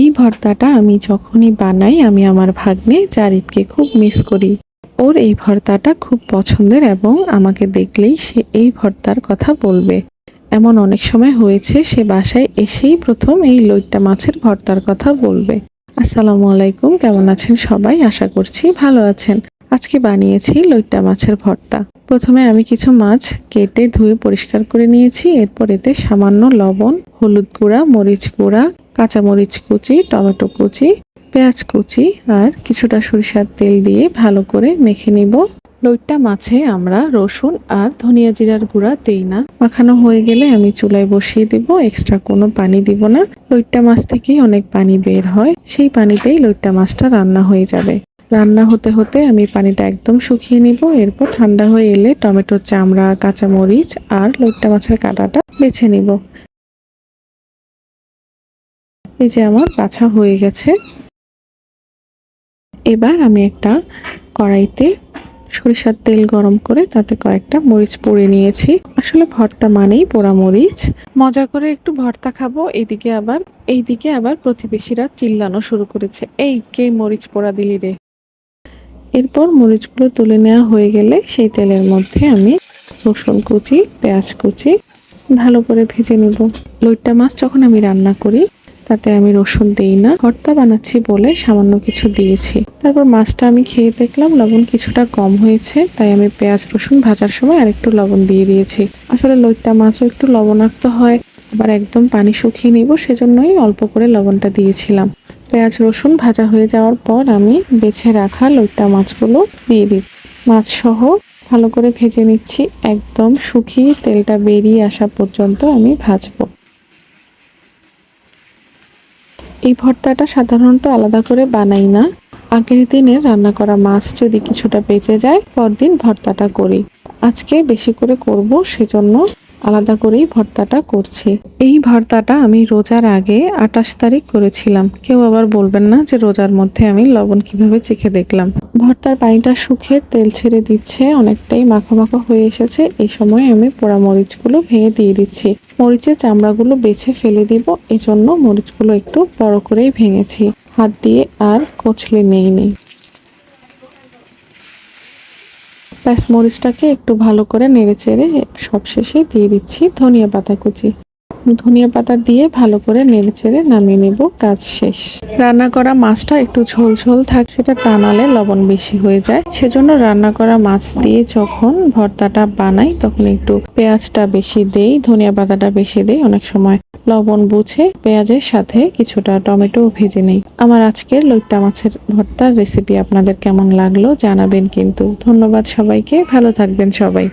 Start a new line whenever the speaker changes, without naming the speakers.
এই ভর্তাটা আমি যখনই বানাই, আমি আমার ভাগ্নে জারিফকে খুব মিস করি। ওর এই ভর্তাটা খুব পছন্দের এবং আমাকে দেখলেই সে এই ভর্তার কথা বলবে। এমন অনেক সময় হয়েছে সে বাসায় এসেই প্রথম এই লইট্টা মাছের ভর্তার কথা বলবে। আসসালামু আলাইকুম, কেমন আছেন সবাই? আশা করছি ভালো আছেন। আজকে বানিয়েছি লইট্টা মাছের ভর্তা। প্রথমে আমি কিছু মাছ কেটে ধুয়ে পরিষ্কার করে নিয়েছি। এরপর এতে সামান্য লবণ, হলুদ গুঁড়া, মরিচ গুঁড়া, কাঁচামরিচ কুচি, টমেটো কুচি, পেঁয়াজ কুচি আর কিছুটা সরিষার তেল দিয়ে ভালো করে মেখে নিব। লইট্টা মাছে আমরা রসুন আর ধনিয়া জিরার গুঁড়া দেই না। মাখানো হয়ে গেলে আমি চুলায় বসিয়ে দিব, এক্সট্রা কোনো পানি দিব না। লইট্টা মাছ থেকেই অনেক পানি বের হয়, সেই পানিতেই লইট্টা মাছটা রান্না হয়ে যাবে। রান্না হতে হতে আমি পানিটা একদম শুকিয়ে নিব। এরপর ঠান্ডা হয়ে এলে টমেটোর চামড়া, কাঁচামরিচ আর লইট্টা মাছের কাঁটাটা বেছে নিব। এই যে আমার বাছা হয়ে গেছে। এবার আমি একটা কড়াইতে সরিষার তেল গরম করে তাতে কয়েকটা মরিচ পুড়ে নিয়েছি। আসলে ভর্তা মানেই পোড়া মরিচ। মজা করে একটু ভর্তা খাব। এইদিকে আবার এইদিকে আবার প্রতিবেশীরা চিল্লানো শুরু করেছে। এই কে মরিচ পোড়া দিলি রে? এরপর মরিচগুলো তুলে নেওয়া হয়ে গেলে সেই তেলের মধ্যে আমি রসুন কুচি, পেঁয়াজ কুচি ভালো করে ভেজে নেব। লইট্টা মাছ যখন আমি রান্না করি, তাতে আমি রসুন দিই না, ভর্তা বানাচ্ছি বলে সামান্য কিছু দিয়েছি। তারপর মাছটা আমি খেয়ে দেখলাম লবণ কিছুটা কম হয়েছে, তাই আমি পেঁয়াজ, রসুন ভাজার সময় আরেকটু লবণ দিয়ে দিয়েছি। আসলে লইট্টা মাছও একটু লবণাক্ত হয়, আবার একদম পানি শুকিয়ে নিব, সেজন্যই অল্প করে লবণটা দিয়েছিলাম। পেঁয়াজ রসুন ভাজা হয়ে যাওয়ার পর আমি বেছে রাখা লইট্টা মাছগুলো দিয়ে দিই। মাছ সহ ভালো করে ভেজে নিচ্ছি, একদম শুকিয়ে তেলটা বেরিয়ে আসা পর্যন্ত আমি ভাজবো। এই ভর্তাটা সাধারণত আলাদা করে বানাই না। আগের দিনে রান্না করা মাছ যদি কিছুটা বেঁচে যায়, পরদিন ভর্তাটা করি। আজকে বেশি করে করব, সেজন্য আলাদা করেই ভর্তাটা করছি। এই ভর্তাটা আমি রোজার আগে আটাশ তারিখ করেছিলাম। কেউ আবার বলবেন না যে রোজার মধ্যে আমি লবণ কীভাবে চেখে দেখলাম। ভর্তার পানিটা শুকিয়ে তেল ছেড়ে দিচ্ছে, অনেকটাই মাখো মাখো হয়ে এসেছে। এই সময় আমি পোড়া মরিচগুলো ভেঙে দিয়ে দিচ্ছি। মরিচের চামড়াগুলো বেছে ফেলে দিব। এই জন্য মরিচগুলো একটু বড় করেই ভেঙেছি। হাত দিয়ে আর কচলে নেই নেই ব্যাস, মরিচটাকে একটু ভালো করে নেড়ে চেড়ে সব সবশেষে দিয়ে দিচ্ছি ধনিয়া পাতা কুচি। ধনিয়া পাতা দিয়ে ভালো করে নেড়ে চেড়ে নামিয়ে নেব, কাজ শেষ। রান্না করা মাছটা একটু ঝোল ঝোল থাক, সেটা টানালে লবণ বেশি হয়ে যায়। সেজন্য রান্না করা মাছ দিয়ে যখন ভর্তাটা বানাই, তখন একটু পেঁয়াজটা বেশি দেই, ধনিয়া পাতাটা বেশি দেই। অনেক সময় লবণ বুঝে পেঁয়াজের সাথে কিছুটা টমেটো ভেজে নেই। আমার আজকের লইট্টা মাছের ভর্তার রেসিপি আপনাদের কেমন লাগল জানাবেন কিন্তু। ধন্যবাদ সবাইকে, ভালো থাকবেন সবাই।